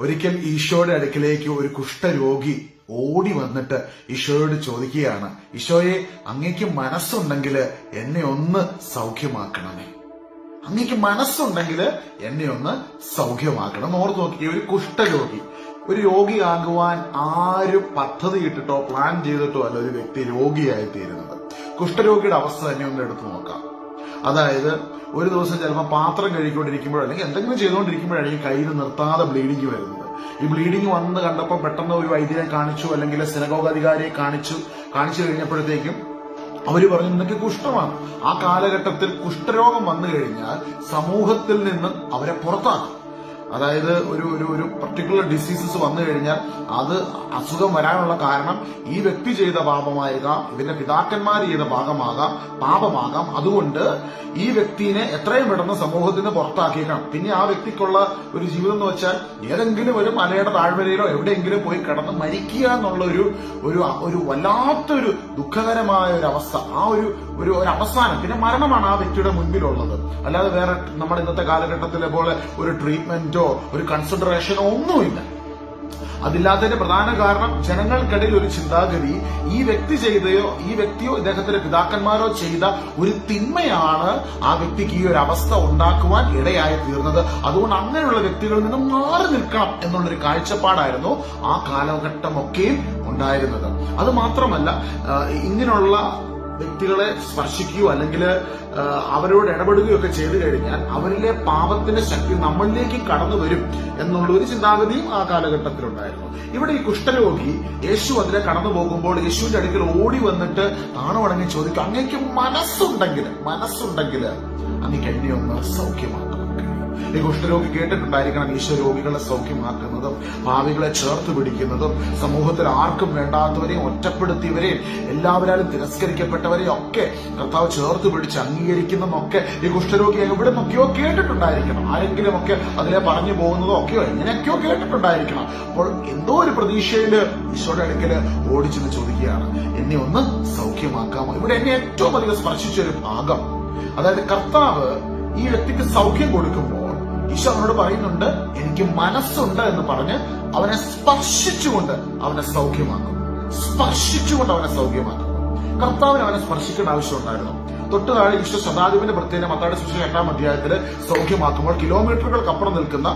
ഒരിക്കൽ ഈശോയുടെ അടുക്കിലേക്ക് ഒരു കുഷ്ഠരോഗി ഓടി വന്നിട്ട് ഈശോയോട് ചോദിക്കുകയാണ് ഈശോയെ അങ്ങേക്ക് മനസ്സുണ്ടെങ്കിൽ എന്നെ ഒന്ന് സൗഖ്യമാക്കണമേ. അങ്ങേക്ക് മനസ്സുണ്ടെങ്കിൽ എന്നെ ഒന്ന് സൗഖ്യമാക്കണം. ഓർത്ത് നോക്കിയ ഒരു കുഷ്ഠരോഗി. ഒരു രോഗിയാകുവാൻ ആരും പദ്ധതി ഇട്ടിട്ടോ പ്ലാൻ ചെയ്തിട്ടോ അല്ല ഒരു വ്യക്തി രോഗിയായി തീരുന്നത് കുഷ്ഠരോഗിയുടെ അവസ്ഥ തന്നെ ഒന്ന് എടുത്തു നോക്കാം. അതായത് ഒരു ദിവസം ചിലപ്പോൾ പാത്രം കഴുകിക്കൊണ്ടിരിക്കുമ്പോഴോ അല്ലെങ്കിൽ എന്തെങ്കിലും ചെയ്തുകൊണ്ടിരിക്കുമ്പോഴായിരിക്കും കയ്യിൽ നിർത്താതെ ബ്ലീഡിങ് വരുന്നത്. ഈ ബ്ലീഡിങ് വന്ന് കണ്ടപ്പോൾ പെട്ടെന്ന് ഒരു വൈദ്യനെ കാണിച്ചു അല്ലെങ്കിൽ സിനഗോഗ് കാണിച്ചു കാണിച്ചു കഴിഞ്ഞപ്പോഴത്തേക്കും അവർ പറഞ്ഞു നിനക്ക് കുഷ്ഠമാണ്. ആ കാലഘട്ടത്തിൽ കുഷ്ഠരോഗം വന്നു കഴിഞ്ഞാൽ സമൂഹത്തിൽ നിന്ന് അവരെ പുറത്താക്കും. അതായത് ഒരു ഒരു ഒരു പർട്ടിക്കുലർ ഡിസീസസ് വന്നു കഴിഞ്ഞാൽ അത് അസുഖം വരാനുള്ള കാരണം ഈ വ്യക്തി ചെയ്ത പാപമായേക്കാം ഇവന്റെ പിതാക്കന്മാർ ചെയ്ത ഭാഗമാകാം പാപമാകാം. അതുകൊണ്ട് ഈ വ്യക്തിനെ എത്രയും പെട്ടെന്ന് സമൂഹത്തിന് പുറത്താക്കിയേക്കണം. പിന്നെ ആ വ്യക്തിക്കുള്ള ഒരു ജീവിതം എന്ന് വെച്ചാൽ ഏതെങ്കിലും ഒരു മലയുടെ താഴ്വരയിലോ എവിടെയെങ്കിലും പോയി കിടന്ന് മരിക്കുക എന്നുള്ള ഒരു ഒരു വല്ലാത്തൊരു ദുഃഖകരമായ ഒരു അവസ്ഥ. ആ ഒരു ഒരു ഒരു അവസാനം പിന്നെ മരണമാണ് ആ വ്യക്തിയുടെ മുൻപിലുള്ളത്. അല്ലാതെ വേറെ നമ്മുടെ ഇന്നത്തെ കാലഘട്ടത്തിലെ പോലെ ഒരു ട്രീറ്റ്മെന്റോ ഒരു കൺസിഡറേഷനോ ഒന്നുമില്ല. അതില്ലാത്തതിന്റെ പ്രധാന കാരണം ജനങ്ങൾക്കിടയിൽ ഒരു ചിന്താഗതി ഈ വ്യക്തി ചെയ്തയോ ഈ വ്യക്തിയോ ഇദ്ദേഹത്തിന്റെ പിതാക്കന്മാരോ ചെയ്ത ഒരു തിന്മയാണ് ആ വ്യക്തിക്ക് ഈ ഒരു അവസ്ഥ ഉണ്ടാക്കുവാൻ ഇടയായി തീർന്നത്. അതുകൊണ്ട് അങ്ങനെയുള്ള വ്യക്തികളിൽ നിന്നും മാറി നിൽക്കണം എന്നുള്ളൊരു കാഴ്ചപ്പാടായിരുന്നു ആ കാലഘട്ടമൊക്കെയും ഉണ്ടായിരുന്നത്. അത് മാത്രമല്ല ഇങ്ങനെയുള്ള വ്യക്തികളെ സ്പർശിക്കുകയോ അല്ലെങ്കിൽ അവരോട് ഇടപെടുകയോ ഒക്കെ ചെയ്തു കഴിഞ്ഞാൽ അവരിലെ പാപത്തിന്റെ ശക്തി നമ്മളിലേക്ക് കടന്നു വരും എന്നുള്ള ഒരു ചിന്താഗതിയും ആ കാലഘട്ടത്തിലുണ്ടായിരുന്നു. ഇവിടെ ഈ കുഷ്ഠരോഗി യേശു അതിലെ കടന്നു പോകുമ്പോൾ യേശുവിന്റെ അടുക്കൽ ഓടി വന്നിട്ട് താണുവണങ്ങി ചോദിക്കും അങ്ങേക്ക് മനസ്സുണ്ടെങ്കിൽ മനസ്സുണ്ടെങ്കിൽ അങ്ങേക്ക് എന്നെ ഒന്ന് സൗഖ്യമാക്കണം ഈ കുഷ്ഠരോഗി കേട്ടിട്ടുണ്ടായിരിക്കണം ഈശോ രോഗികളെ സൗഖ്യമാക്കുന്നതും ഭാവികളെ ചേർത്ത് പിടിക്കുന്നതും സമൂഹത്തിൽ ആർക്കും വേണ്ടാത്തവരെയും ഒറ്റപ്പെടുത്തിയവരെയും എല്ലാവരും തിരസ്കരിക്കപ്പെട്ടവരെയും ഒക്കെ കർത്താവ് ചേർത്ത് പിടിച്ച് അംഗീകരിക്കുന്നതൊക്കെ ഈ കുഷ്ഠരോഗി എവിടെ നിന്നൊക്കെയോ കേട്ടിട്ടുണ്ടായിരിക്കണം. ആരെങ്കിലും ഒക്കെ അതിലെ പറഞ്ഞു പോകുന്നതോ ഒക്കെയോ എങ്ങനെയൊക്കെയോ കേട്ടിട്ടുണ്ടായിരിക്കണം. അപ്പോൾ എന്തോ ഒരു പ്രതീക്ഷയിൽ ഈശോയുടെ അടുക്കൽ ഓടിച്ചെന്ന് ചോദിക്കുകയാണ്. എന്നെ ഒന്ന് സൗഖ്യമാക്കാമോ? ഇവിടെ എന്നെ ഏറ്റവും അധികം സ്പർശിച്ച ഒരു ഭാഗം. അതായത് കർത്താവ് ഈ വ്യക്തിക്ക് സൗഖ്യം കൊടുക്കുമ്പോൾ ഈശോ അവനോട് പറയുന്നുണ്ട് എനിക്ക് മനസ്സുണ്ട് എന്ന് പറഞ്ഞ് അവനെ സ്പർശിച്ചുകൊണ്ട് അവനെ സൗഖ്യമാക്കും. സ്പർശിച്ചുകൊണ്ട് അവനെ സൗഖ്യമാക്കും. കർത്താവിന് അവനെ സ്പർശിക്കേണ്ട ആവശ്യമുണ്ടായിരുന്നു തൊട്ട് താഴെ ഈശോ ശതാധിപന്റെ പ്രത്യേക മത്താടി സുശേഷ എട്ടാം അധ്യായത്തിൽ സൗഖ്യമാക്കുമ്പോൾ കിലോമീറ്ററുകൾക്കപ്പുറം നിൽക്കുന്ന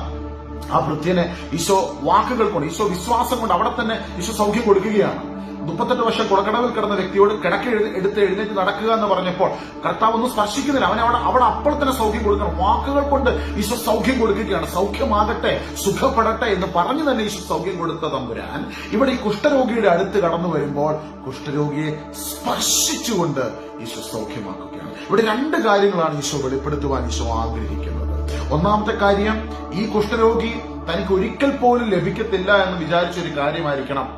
ആ വൃത്തിയെ ഈശോ വാക്കുകൾ കൊണ്ട് ഈശോ വിശ്വാസം കൊണ്ട് അവിടെ തന്നെ ഈശോ സൗഖ്യം കൊടുക്കുകയാണ്. മുപ്പത്തെട്ട് വർഷം കുളക്കടവിൽ കിടന്ന വ്യക്തിയോട് കിടക്ക എടുത്ത് എഴുന്നേറ്റ് നടക്കുക എന്ന് പറഞ്ഞപ്പോൾ കർത്താവ് ഒന്നും സ്പർശിക്കുന്നില്ല. അവനെ അവിടെ അവിടെ അപ്പോൾ തന്നെ സൗഖ്യം കൊടുക്കണം. വാക്കുകൾ കൊണ്ട് ഈശോ സൗഖ്യം കൊടുക്കുകയാണ്. സൗഖ്യമാകട്ടെ സുഖപ്പെടട്ടെ എന്ന് പറഞ്ഞു തന്നെ ഈശോ സൗഖ്യം കൊടുത്ത തമ്പുരാൻ ഇവിടെ ഈ കുഷ്ഠരോഗിയുടെ അടുത്ത് കടന്നു വരുമ്പോൾ കുഷ്ഠരോഗിയെ സ്പർശിച്ചുകൊണ്ട് ഈശോ സൗഖ്യമാക്കുകയാണ്. ഇവിടെ രണ്ട് കാര്യങ്ങളാണ് ഈശോ വെളിപ്പെടുത്തുവാൻ ഈശോ ആഗ്രഹിക്കുന്നത്. ഒന്നാമത്തെ കാര്യം ഈ കുഷ്ഠരോഗി തനിക്ക് ഒരിക്കൽ പോലും ലഭിക്കത്തില്ല എന്ന് വിചാരിച്ച ഒരു കാര്യമായിരിക്കണം.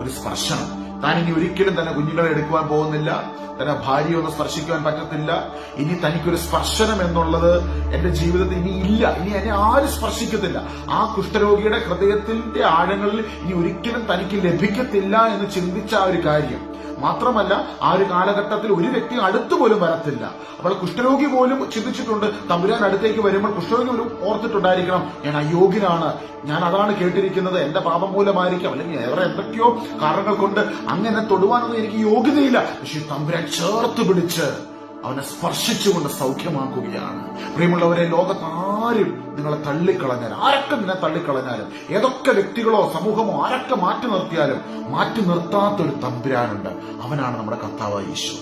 ഒരു സ്പർശനം. താൻ ഇനി ഒരിക്കലും തന്നെ കുഞ്ഞുങ്ങളെ എടുക്കുവാൻ പോകുന്നില്ല. തന്നെ ഭാര്യയെ ഒന്ന് സ്പർശിക്കുവാൻ പറ്റത്തില്ല. ഇനി തനിക്കൊരു സ്പർശനം എന്നുള്ളത് എന്റെ ജീവിതത്തിൽ ഇനി ഇല്ല. ഇനി എന്നെ ആരും സ്പർശിക്കത്തില്ല. ആ കുഷ്ഠരോഗിയുടെ ഹൃദയത്തിന്റെ ആഴങ്ങളിൽ ഇനി ഒരിക്കലും തനിക്ക് ലഭിക്കത്തില്ല എന്ന് ചിന്തിച്ച ആ ഒരു കാര്യം. മാത്രമല്ല ആ ഒരു കാലഘട്ടത്തിൽ ഒരു വ്യക്തി അടുത്തു പോലും വരത്തില്ല. അവൾ കുഷ്ഠരോഗി പോലും ചിന്തിച്ചിട്ടുണ്ട് തമ്പുരാൻ അടുത്തേക്ക് വരുമ്പോൾ കുഷ്ഠരോഗി പോലും ഓർത്തിട്ടുണ്ടായിരിക്കണം. ഞാൻ അയോഗ്യനാണ്. ഞാൻ അതാണ് കേട്ടിരിക്കുന്നത്. എന്റെ പാപം മൂലമായിരിക്കാം. അല്ലെങ്കിൽ വേറെ എന്തൊക്കെയോ കാരണങ്ങൾ കൊണ്ട് അങ്ങനെ തൊടുവാനൊന്നും എനിക്ക് യോഗ്യതയില്ല. പക്ഷെ തമ്പുരാൻ ചേർത്ത് പിടിച്ച് അവനെ സ്പർശിച്ചുകൊണ്ട് സൗഖ്യമാക്കുകയാണ്. പ്രിയമുള്ളവരെ ലോകത്താരും നിങ്ങളെ തള്ളിക്കളഞ്ഞാലും ആരൊക്കെ നിന്നെ തള്ളിക്കളഞ്ഞാലും ഏതൊക്കെ വ്യക്തികളോ സമൂഹമോ ആരൊക്കെ മാറ്റി നിർത്തിയാലും മാറ്റി നിർത്താത്തൊരു തമ്പുരാനുണ്ട്. അവനാണ് നമ്മുടെ കർത്താവ് ഈശോ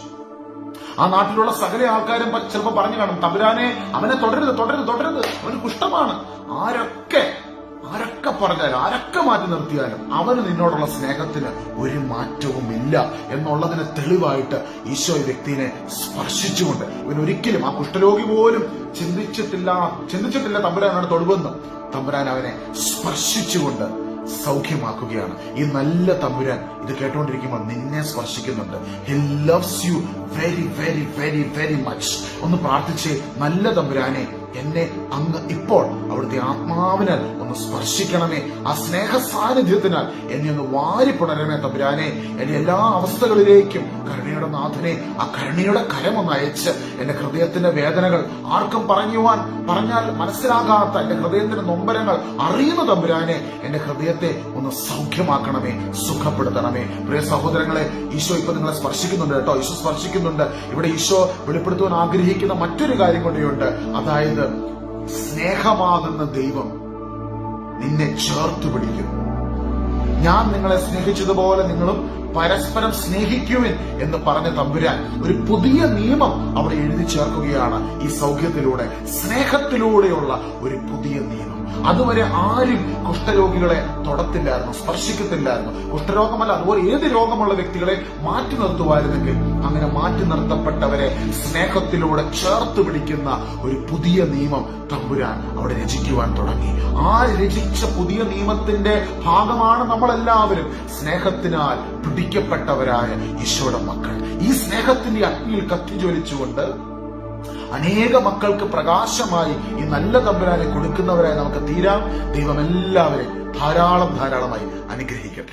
ആ നാട്ടിലുള്ള സകല ആൾക്കാരും ചിലപ്പോൾ പറഞ്ഞു കാണും തമ്പുരാനെ അവനെ തുടരുത് തുടരുത് തുടരുത് അവന് കുഷ്ഠമാണ്. ആരൊക്കെ ആരൊക്കെ പറഞ്ഞാലും ആരൊക്കെ മാറ്റി നിർത്തിയാലും അവന് നിന്നോടുള്ള സ്നേഹത്തിന് ഒരു മാറ്റവും ഇല്ല എന്നുള്ളതിന് തെളിവായിട്ട് ഈശോ ഈ വ്യക്തിനെ സ്പർശിച്ചുകൊണ്ട് ഇവൻ ഒരിക്കലും ആ കുഷ്ഠരോഗി പോലും ചിന്തിച്ചിട്ടില്ല ചിന്തിച്ചിട്ടില്ല തമ്പുരാനാണ് തൊടുവെന്ന് തമ്പുരാൻ അവനെ സ്പർശിച്ചുകൊണ്ട് സൗഖ്യമാക്കുകയാണ്. ഈ നല്ല തമ്പുരാൻ ഇത് കേട്ടോണ്ടിരിക്കുമ്പോൾ നിന്നെ സ്പർശിക്കുന്നുണ്ട്. He loves you very very very very much ഒന്ന് പ്രാർത്ഥിച്ച് നല്ല തമ്പുരാനെ എന്നെ അങ്ങ് ഇപ്പോൾ അവിടുത്തെ ആത്മാവിനെ ഒന്ന് സ്പർശിക്കണമേ. ആ സ്നേഹ സാന്നിധ്യത്തിനാൽ എന്നെ ഒന്ന് വാരി പുണരണമേ തമ്പുരാനെ. എന്റെ എല്ലാ അവസ്ഥകളിലേക്കും കരുണയുടെ നാഥനെ ആ കരുണയുടെ ഒന്ന് അയച്ച് എന്റെ ഹൃദയത്തിന്റെ വേദനകൾ ആർക്കും പറഞ്ഞുവാൻ പറഞ്ഞാൽ മനസ്സിലാകാത്ത എന്റെ ഹൃദയത്തിന്റെ നൊമ്പരങ്ങൾ അറിയുന്ന തമ്പുരാനെ എന്റെ ഹൃദയത്തെ ഒന്ന് സൗഖ്യമാക്കണമേ സുഖപ്പെടുത്തണമേ. പ്രിയ സഹോദരങ്ങളെ ഈശോ ഇപ്പൊ നിങ്ങളെ സ്പർശിക്കുന്നുണ്ട് കേട്ടോ. ഈശോ സ്പർശിക്കുന്നുണ്ട്. ഇവിടെ ഈശോ വെളിപ്പെടുത്തുവാൻ ആഗ്രഹിക്കുന്ന മറ്റൊരു കാര്യം കൂടിയുണ്ട്. അതായത് സ്നേഹമാകുന്ന ദൈവം നിന്നെ ചേർത്ത് പിടിക്കും. ഞാൻ നിങ്ങളെ സ്നേഹിച്ചതുപോലെ നിങ്ങളും പരസ്പരം സ്നേഹിക്കുവിൻ എന്ന് പറഞ്ഞ തമ്പുരാൻ ഒരു പുതിയ നിയമം അവിടെ എഴുതി ചേർക്കുകയാണ് ഈ സൗഖ്യത്തിലൂടെ സ്നേഹത്തിലൂടെയുള്ള ഒരു പുതിയ നിയമം. അതുവരെ ആരും കുഷ്ഠരോഗികളെ തൊടത്തില്ലായിരുന്നു സ്പർശിക്കത്തില്ലായിരുന്നു. കുഷ്ഠരോഗമല്ല അതുപോലെ ഏത് രോഗമുള്ള വ്യക്തികളെ മാറ്റി നിർത്തുമായിരുന്നെങ്കിൽ അങ്ങനെ മാറ്റി നിർത്തപ്പെട്ടവരെ സ്നേഹത്തിലൂടെ ചേർത്ത് പിടിക്കുന്ന ഒരു പുതിയ നിയമം തമ്പുരാൻ അവിടെ രചിക്കുവാൻ തുടങ്ങി. ആ രചിച്ച പുതിയ നിയമത്തിന്റെ ഭാഗമാണ് നമ്മളെല്ലാവരും. സ്നേഹത്തിനാൽ പിടിക്കപ്പെട്ടവരായ ഈശോയുടെ മക്കൾ. ഈ സ്നേഹത്തിന്റെ അഗ്നിയിൽ കത്തിജ്വലിച്ചുകൊണ്ട് അനേക മക്കൾക്ക് പ്രകാശമായി ഈ നല്ല തമ്പുരാനെ കൊടുക്കുന്നവരായി നമുക്ക് തീരാം. ദൈവം എല്ലാവരെയും ധാരാളം ധാരാളമായി അനുഗ്രഹിക്കട്ടെ.